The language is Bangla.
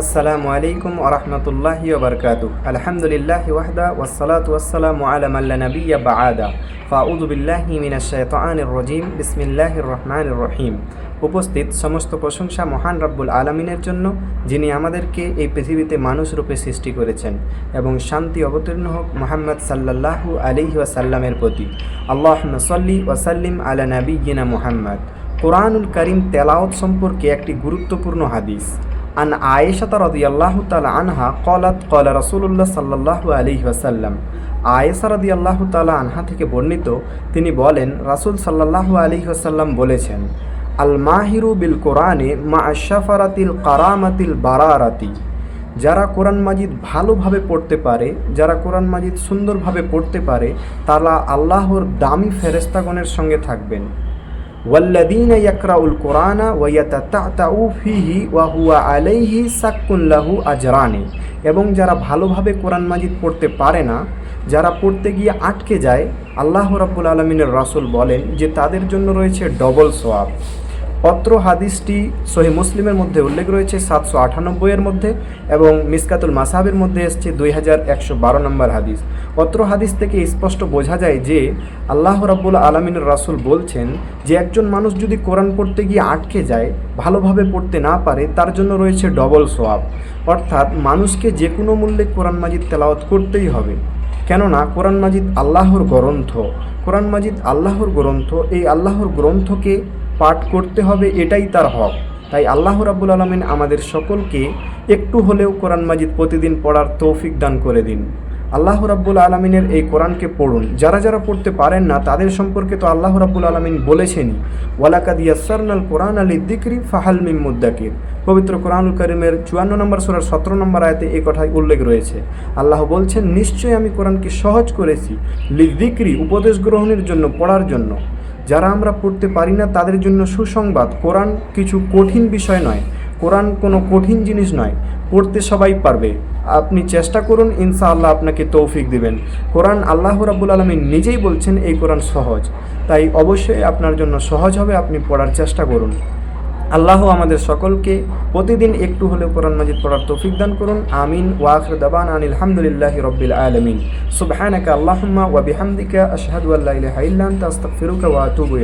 আসসালামু আলাইকুম ওরহমতুল্লাহি ওবরকাতু আলহামদুলিল্লাহ ওয়াহদা ওয়াসসালাতু ওয়াসসালামু আলা মাল্লা নাবিয়্যা বাআদা ফাউযু বিল্লাহি মিনাশ শাইতানির রাজিম। বিসমিল্লাহির রহমানির রহিম। উপস্থিত সমস্ত প্রশংসা মহান রব্বুল আলমিনের জন্য, যিনি আমাদেরকে এই পৃথিবীতে মানুষ রূপে সৃষ্টি করেছেন এবং শান্তি অবতীর্ণ হোক মোহাম্মদ সাল্লাল্লাহু আলাইহি ওয়াসাল্লামের প্রতি। আল্লাহ সল্লি ওয়াসাল্লিম আলা নাবিয়িনা মুহাম্মদ। কোরআনুল করিম তেলাওয়াত সম্পর্কে একটি গুরুত্বপূর্ণ হাদিস। আন আয়েশা রদি আল্লাহ তালা আনহা কলাত কলা রসুল্লাহ সাল্লাহ আলী ওয়াসাল্লাম। আয়েশা রদি আল্লাহ তালা আনহা থেকে বর্ণিত, তিনি বলেন, রাসুল সাল্লাহ আলি ওয়াসাল্লাম বলেছেন, আল মাহিরু বিল কোরআনে মা আশাফারাতিল কারামাতিল বারারাতি। যারা কোরআন মাজিদ ভালোভাবে পড়তে পারে, যারা কোরআন মাজিদ সুন্দরভাবে পড়তে পারে, তারা আল্লাহর দামি ফেরেস্তাগণের সঙ্গে থাকবেন। ওয়াল্লাদিন ইয়াকরাউল কোরআনা ওয়াইয়াতাতাউ فيه وهو عليه আলাইহি له أجران এবং যারা ভালোভাবে কোরআন মাজিদ পড়তে পারে না, যারা পড়তে গিয়ে আটকে যায়, আল্লাহ রাব্বুল আলমিনের রাসুল বলেন যে তাদের জন্য রয়েছে ডবল সোয়াব পত্র হাদিসটি সহি মুসলিমের মধ্যে উল্লেখ রয়েছে সাতশো আটানব্বইয়ের মধ্যে এবং মিসকাতুল মাসাবের মধ্যে এসছে দুই হাজার একশো বারো নম্বর হাদিস। পত্র হাদিস থেকে স্পষ্ট বোঝা যায় যে আল্লাহ রাব্বুল আলমিনের রাসুল বলছেন যে একজন মানুষ যদি কোরআন পড়তে গিয়ে আটকে যায়, ভালোভাবে পড়তে না পারে, তার জন্য রয়েছে ডবল সোয়াব। অর্থাৎ মানুষকে যে কোনো মূল্যে কোরআন মাজিদ তেলাওয়াত করতেই হবে। কেননা কোরআন মাজিদ আল্লাহর গ্রন্থ। কোরআন মাজিদ আল্লাহর গ্রন্থ, এই আল্লাহর গ্রন্থকে পাঠ করতে হবে, এটাই তার হক। তাই আল্লাহ রাব্বুল আলমিন আমাদের সকলকে একটু হলেও কোরআন মাজিদ প্রতিদিন পড়ার তৌফিক দান করে দিন। আল্লাহ রাব্বুল আলমিনের এই কোরআনকে পড়ুন। যারা যারা পড়তে পারেন না, তাদের সম্পর্কে তো আল্লাহ রাব্বুল আলমিন বলেছেনই। ওয়ালাকাদ ইয়াসারনাল কোরআন আলী দিকরি ফাহাল মিম মুদ্দাকির। পবিত্র কোরআনুল করিমের চুয়ান্ন নম্বর সুরার সতেরো নম্বর আয়তে এ কথায় উল্লেখ রয়েছে। আল্লাহ বলছেন, নিশ্চয়ই আমি কোরআনকে সহজ করেছি লিদিক্রি উপদেশ গ্রহণের জন্য, পড়ার জন্য। যারা আমরা পড়তে পারি না, তাদের জন্য সুসংবাদ। কোরআন কিছু কঠিন বিষয় নয়। কোরআন কোনো কঠিন জিনিস নয়। পড়তে সবাই পারবে। আপনি চেষ্টা করুন ইনসা আল্লাহ আপনাকে তৌফিক দিবেন। কোরআন আল্লাহ রাবুল আলমী নিজেই বলছেন, এই কোরআন সহজ। তাই অবশ্যই আপনার জন্য সহজ হবে, আপনি পড়ার চেষ্টা করুন। আল্লাহ আমাদের সকলকে প্রতিদিন একটু হলেও কোরআন মাজিদ পড়ার তৌফিক দান করুন। আমিন। ওয়াখর দাবান আনিল হামদুলিল্লাহ রব্বিল আলমিন। সুবহানাকা আল্লাহ ওয়াবি ইল্লা আনতা আস্তাগফিরুকা ওয়া আতুবু